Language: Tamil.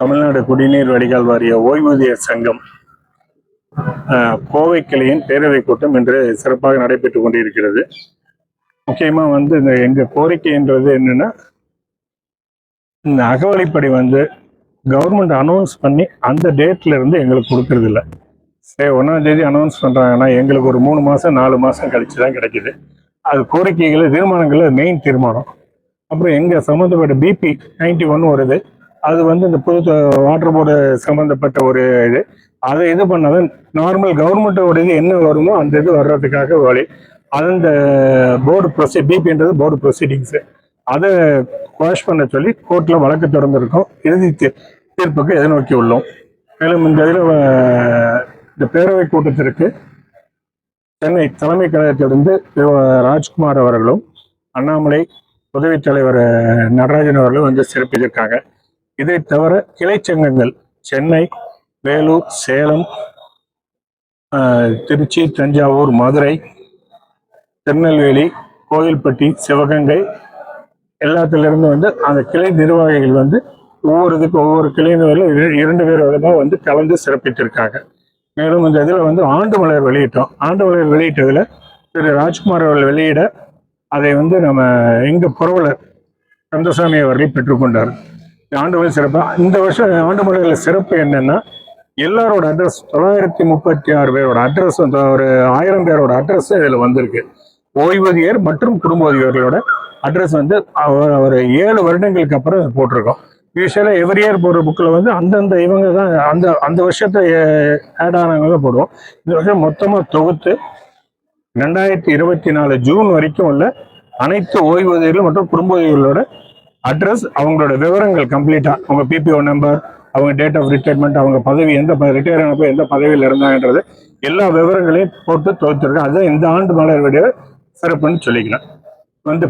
தமிழ்நாடு குடிநீர் வடிகால் வாரிய ஓய்வூதிய சங்கம் கோவை கிளையின் பேரவை கூட்டம் இன்று சிறப்பாக நடைபெற்று கொண்டிருக்கிறது. முக்கியமாக வந்து இந்த எங்கள் கோரிக்கைன்றது என்னென்னா இந்த அகவலைப்படி வந்து கவர்மெண்ட் அனௌன்ஸ் பண்ணி அந்த டேட்ல இருந்து எங்களுக்கு கொடுக்கறதில்ல சரி ஒன்றாம் தேதி அனௌன்ஸ் பண்ணுறாங்கன்னா எங்களுக்கு ஒரு மூணு மாதம் நாலு மாதம் கழிச்சு தான் கிடைக்குது. அது கோரிக்கைகள் தீர்மானங்கள் மெயின் தீர்மானம். அப்புறம் எங்கள் சம்மந்தப்பட்ட பிபி நைன்டி ஒன் வருது. அது வந்து இந்த புது வாட்டர் போர்டு சம்மந்தப்பட்ட ஒரு இது. அதை இது பண்ணாதான் நார்மல் கவர்மெண்ட்டோட இது என்ன வருமோ அந்த இது வர்றதுக்காக வழி. அந்த போர்டு ப்ரொசீ பிபின்றது போர்டு ப்ரொசீடிங்ஸு அதை குவாஷ் பண்ண சொல்லி கோர்ட்டில் வழக்கு தொடர்ந்துருக்கோம். இறுதி தீ- தீர்ப்புக்கு எதிர்நோக்கி உள்ளோம். மேலும் இந்த இதில் இந்த பேரவை கூட்டத்திற்கு சென்னை தலைமை கழகத்திலிருந்து ராஜ்குமார் அவர்களும் அண்ணாமலை உதவித் தலைவர் நடராஜன் அவர்களும் வந்து சிறப்பித்திருக்காங்க. இதை தவிர கிளை சங்கங்கள் சென்னை வேலூர் சேலம் திருச்சி தஞ்சாவூர் மதுரை திருநெல்வேலி கோயில்பட்டி சிவகங்கை எல்லாத்துலேருந்து வந்து அந்த கிளை நிர்வாகிகள் வந்து ஒவ்வொரு இதுக்கு ஒவ்வொரு கிளை நிர்வாகிகளும் இரண்டு பேர் விதமாக வந்து கலந்து சிறப்பித்திருக்காங்க. மேலும் இந்த இதில் வந்து ஆண்டு மலர் வெளியிட்டோம். ஆண்டு மலர் வெளியிட்டதில் திரு ராஜ்குமார் அவர்கள் வெளியிட அதை வந்து நம்ம எங்க புரவலர் கந்தசாமி அவர்கள் பெற்றுக்கொண்டார். ஆண்டு மலர் சிறப்பு இந்த வருஷம் ஆண்டு முறையில் சிறப்பு என்னன்னா எல்லாரோட அட்ரஸ் தொள்ளாயிரத்தி முப்பத்தி ஆறு பேரோட அட்ரஸ் ஒரு ஆயிரம் பேரோட அட்ரஸ் இதில் வந்திருக்கு. ஓய்வூதியர் மற்றும் குடும்போதியர்களோட அட்ரஸ் வந்து ஒரு ஏழு வருடங்களுக்கு அப்புறம் போட்டிருக்கோம். யூஸ்வலாக எவ்ரி இயர் போடுற புக்கில் வந்து அந்தந்த இவங்க தான் அந்த அந்த வருஷத்தை ஆட் ஆனவங்க தான் போடுவோம். இந்த வருஷம் மொத்தமாக தொகுத்து ரெண்டாயிரத்தி இருபத்தி நாலு ஜூன் வரைக்கும் உள்ள அனைத்து ஓய்வூதியர்கள் மற்றும் குடும்போதியர்களோட அட்ரஸ் அவங்களோட விவரங்கள் கம்ப்ளீட்டாக அவங்க பிபிஓ நம்பர் அவங்க டேட் ஆஃப் ரிட்டையர்மெண்ட் அவங்க பதவி எந்த ரிட்டையர் ஆனப்போ எந்த பதவியில் இருந்தாங்கன்றது எல்லா விவரங்களையும் போட்டு தொகுத்துருக்கேன். அதுதான் இந்த ஆண்டு மலர் சிறப்புன்னு சொல்லிக்கலாம் வந்து